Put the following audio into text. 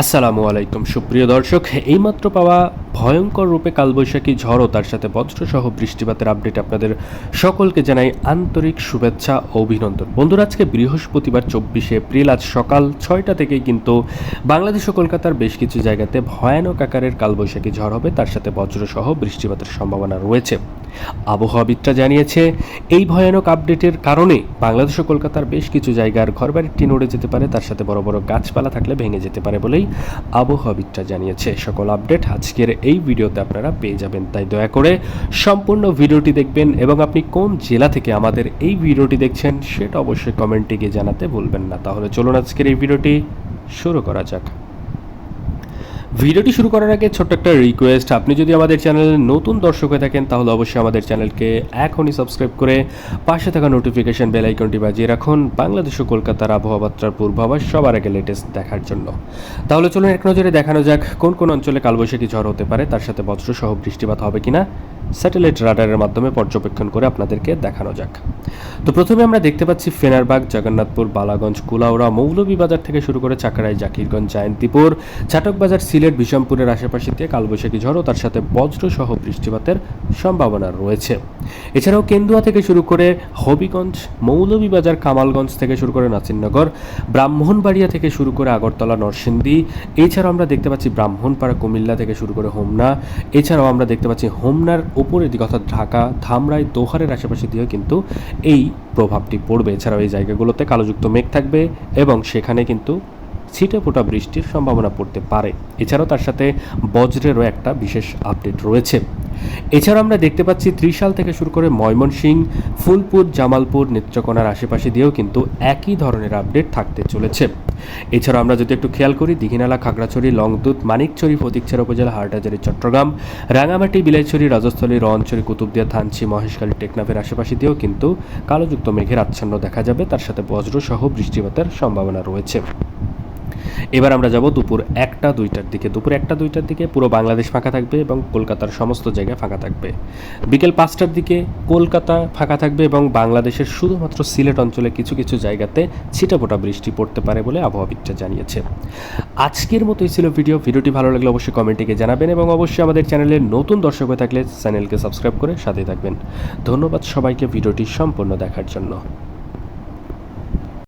আসসালামু আলাইকুম, সুপ্রিয় দর্শক। এইমাত্র পাওয়া ভয়ঙ্কর রূপে কালবৈশাখী ঝড় ও তার সাথে বজ্রসহ বৃষ্টিপাতের আপডেট আপনাদের সকলকে জানাই আন্তরিক শুভেচ্ছা ও অভিনন্দন। বন্ধুরা, আজকে বৃহস্পতিবার চব্বিশে এপ্রিল, আজ সকাল ছয়টা থেকেই কিন্তু বাংলাদেশ ও কলকাতার বেশ কিছু জায়গাতে ভয়ানক আকারের কালবৈশাখী ঝড় হবে, তার সাথে বজ্রসহ বৃষ্টিপাতের সম্ভাবনা রয়েছে। আবহাওয়াবিদরা জানিয়েছে, এই ভয়ানক আপডেটের কারণে বাংলাদেশ ও কলকাতার বেশ কিছু জায়গার ঘরবাড়ির টিন উড়ে যেতে পারে, তার সাথে বড় বড় গাছপালা থাকলে ভেঙে যেতে পারে বলেই আবহাওয়াবিদরা জানিয়েছে, সকল আপডেট আজকের এই ভিডিওতে আপনারা পেয়ে যাবেন। তাই দয়া করে সম্পূর্ণ ভিডিওটি দেখবেন এবং আপনি কোন জেলা থেকে আমাদের এই ভিডিওটি দেখছেন সেটা অবশ্যই কমেন্টে গিয়ে জানাতে ভুলবেন না। তাহলে চলুন আজকের এই ভিডিওটি শুরু করা যাক। ভিডিওটি শুরু করার আগে ছোট্ট একটা রিকোয়েস্ট আপনি যদি আমাদের চ্যানেলে নতুন দর্শক হয়ে থাকেন, তাহলে অবশ্যই আমাদের চ্যানেলকে এখনই সাবস্ক্রাইব করে পাশে থাকা নোটিফিকেশন বেল আইকনটি বাজিয়ে রাখুন। বাংলাদেশ ও কলকাতার আবহাওয়া বার্তার পূর্বাভাস সবার আগে লেটেস্ট দেখার জন্য। তাহলে চলুন এক নজরে দেখানো যাক, কোন কোন অঞ্চলে কালবৈশাখী ঝড় হতে পারে, তার সাথে বজ্রসহ বৃষ্টিপাত হবে কিনা? স্যাটেলাইট রাডারের মাধ্যমে পর্যবেক্ষণ করে আপনাদেরকে দেখানো যাক। তো প্রথমে আমরা দেখতে পাচ্ছি ফেনারবাগ, জগন্নাথপুর, বালাগঞ্জ, কুলাউড়া, মৌলভীবাজার থেকে শুরু করে চাকরাই জাকিরগঞ্জ, জায়ন্তীপুর ছাটকবাজার সিলেট বিষমপুরের আশেপাশে দিয়ে কালবৈশাখী ঝড় ও তার সাথে বজ্রসহ বৃষ্টিপাতের সম্ভাবনা রয়েছে। এছাড়াও কেন্দুয়া থেকে শুরু করে হবিগঞ্জ, মৌলভীবাজার, কামালগঞ্জ থেকে শুরু করে নাসিরনগর, ব্রাহ্মণবাড়িয়া থেকে শুরু করে আগরতলা, নরসিংদী, এছাড়াও আমরা দেখতে পাচ্ছি ব্রাহ্মণপাড়া, কুমিল্লা থেকে শুরু করে হোমনা, এছাড়াও আমরা দেখতে পাচ্ছি হোমনার উপরের দিকে অর্থাৎ ঢাকা, ধামরাই, দোহারের আশেপাশে দিয়েও কিন্তু এই প্রভাবটি পড়বে। এছাড়াও এই জায়গাগুলোতে কালোযুক্ত মেঘ থাকবে এবং সেখানে কিন্তু ছিটে ফোটা বৃষ্টির সম্ভাবনা পড়তে পারে। এছাড়াও তার সাথে বজ্রেরও একটা বিশেষ আপডেট রয়েছে। এছাড়াও আমরা দেখতে পাচ্ছি ত্রিশাল থেকে শুরু করে ময়মনসিংহ ফুলপুর, জামালপুর, নেত্রকোনার আশেপাশে দিয়েও কিন্তু একই ধরনের আপডেট থাকতে চলেছে। এছাড়াও আমরা যদি একটু খেয়াল করি, দীঘিনালা, খাগড়াছড়ি, লংদুত, মানিকছড়ি, ফতিকছড়া উপজেলা, হাটহাজারি, চট্টগ্রাম রাঙামাটি বিলাইছড়ি, রাজস্থলী রঞ্চড়ি কুতুবদিয়া, থানচি, মহেশখালী, টেকনাফের আশেপাশে দিয়েও কিন্তু কালোযুক্ত মেঘের আচ্ছন্ন দেখা যাবে। তার সাথে বজ্রসহ বৃষ্টিপাতের সম্ভাবনা রয়েছে। এবার আমরা যাব দুপুর একটা, দুইটার দিকে। দুপুর একটা, দুইটার দিকে পুরো বাংলাদেশ ফাঁকা থাকবে এবং কলকাতার সমস্ত জায়গায় ফাঁকা থাকবে। বিকেল পাঁচটার দিকে কলকাতা ফাঁকা থাকবে এবং বাংলাদেশের শুধুমাত্র সিলেট অঞ্চলে কিছু কিছু জায়গাতে ছিটাফোটা বৃষ্টি পড়তে পারে বলে আবহাওয়াবিদরা জানিয়েছে। আজকের মতোই ছিল ভিডিও। ভিডিওটি ভালো লাগলে অবশ্যই কমেন্টে জানাবেন এবং অবশ্যই আমাদের চ্যানেলে নতুন দর্শক হয়ে থাকলে চ্যানেলকে সাবস্ক্রাইব করে সাথে থাকবেন। ধন্যবাদ সবাইকে ভিডিওটি সম্পূর্ণ দেখার জন্য।